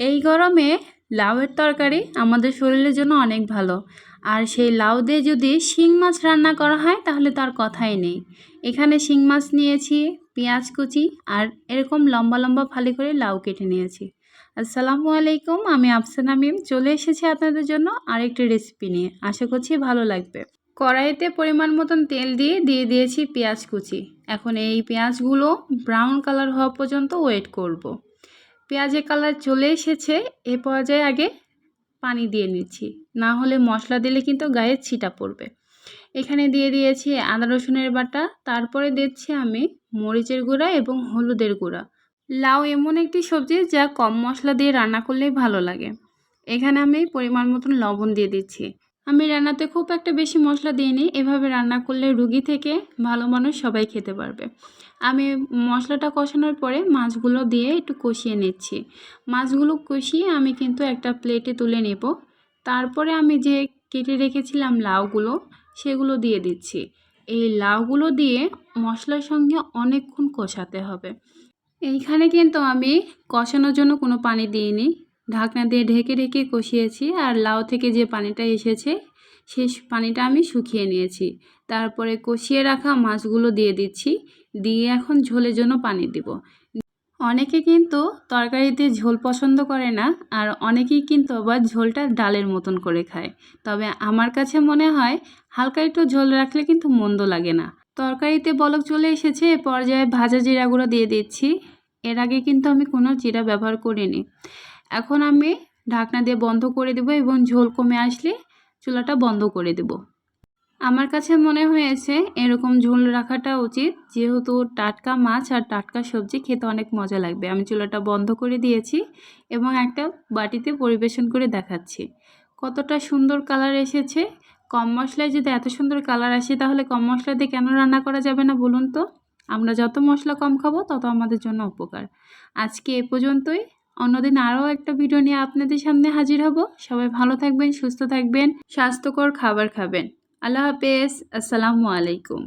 এই গরমে লাউয়ের তরকারি আমাদের শরীরের জন্য অনেক ভালো। আর সেই লাউ দিয়ে যদি শিং মাছ রান্না করা হয়, তাহলে তার কথাই নেই। এখানে শিং মাছ নিয়েছি, পেঁয়াজ কুচি আর এরকম লম্বা লম্বা ফালি করে লাউ কেটে নিয়েছি। আসসালামু আলাইকুম, আমি আফসানা মিম। চলে এসেছি আপনাদের জন্য আরেকটি রেসিপি নিয়ে। আশা করছি ভালো লাগবে। কড়াইতে পরিমাণ মতন তেল দিয়ে দিয়ে দিয়েছি পেঁয়াজ কুচি। এখন এই পেঁয়াজগুলো ব্রাউন কালার হওয়া পর্যন্ত ওয়েট করব। পেঁয়াজের কালার চলে এসেছে, এ পর্যায়ে আগে পানি দিয়ে নিচ্ছি। না হলে মশলা দিলে কিন্তু গায়ে ছিটা পড়বে। এখানে দিয়ে দিয়েছি আদা, রসুনের বাটা, তারপরে দিচ্ছি আমি মরিচের গুঁড়া এবং হলুদের গুঁড়া। লাউ এমন একটি সবজি যা কম মশলা দিয়ে রান্না করলেই ভালো লাগে। এখানে আমি পরিমাণ মতন লবণ দিয়ে দিচ্ছি। আমি রান্নাতে খুব একটা বেশি মশলা দিইনি। এভাবে রান্না করলে রুগী থেকে ভালো মানুষ সবাই খেতে পারবে। আমি মশলাটা কষানোর পরে মাছগুলো দিয়ে একটু কষিয়ে নিচ্ছি। মাছগুলো কষিয়ে আমি কিন্তু একটা প্লেটে তুলে নেব। তারপরে আমি যে কেটে রেখেছিলাম লাউগুলো, সেগুলো দিয়ে দিচ্ছি। এই লাউগুলো দিয়ে মশলার সঙ্গে অনেকক্ষণ কষাতে হবে। এইখানে কিন্তু আমি কষানোর জন্য কোনো পানি দিইনি। ঢাকনা দিয়ে ঢেকে ঢেকে কষিয়েছি আর লাউ থেকে যে পানিটা এসেছে সেই পানিটা আমি শুকিয়ে নিয়েছি। তারপরে কষিয়ে রাখা মাছগুলো দিয়ে দিচ্ছি, দিয়ে এখন ঝোলের জন্য পানি দিব। অনেকে কিন্তু তরকারিতে ঝোল পছন্দ করে না আর অনেকেই কিন্তু আবার ঝোলটা ডালের মতন করে খায়। তবে আমার কাছে মনে হয় হালকা একটু ঝোল রাখলে কিন্তু মন্দ লাগে না। তরকারিতে বলক চলে এসেছে, এ পর্যায়ে ভাজা জিরাগুলো দিয়ে দিচ্ছি। এর আগে কিন্তু আমি কোনো জিরা ব্যবহার করিনি। এখন আমি ঢাকনা দিয়ে বন্ধ করে দেবো এবং ঝোল কমে আসলে চুলাটা বন্ধ করে দেব। আমার কাছে মনে হয়েছে এরকম ঝোল রাখাটা উচিত, যেহেতু টাটকা মাছ আর টাটকা সবজি খেতে অনেক মজা লাগবে। আমি চুলাটা বন্ধ করে দিয়েছি এবং একটা বাটিতে পরিবেশন করে দেখাচ্ছি। কতটা সুন্দর কালার এসেছে। কম মশলায় যদি এত সুন্দর কালার আসে, তাহলে কম মশলা দিয়ে কেন রান্না করা যাবে না বলুন তো? আমরা যত মশলা কম খাব, তত আমাদের জন্য উপকার। আজকে এ পর্যন্তই। অন্যদিন আরও একটা ভিডিও নিয়ে আপনাদের সামনে হাজির হব। সবাই ভালো থাকবেন, সুস্থ থাকবেন, স্বাস্থ্যকর খাবার খাবেন। আল্লাহ হাফেজ, আসসালামু আলাইকুম।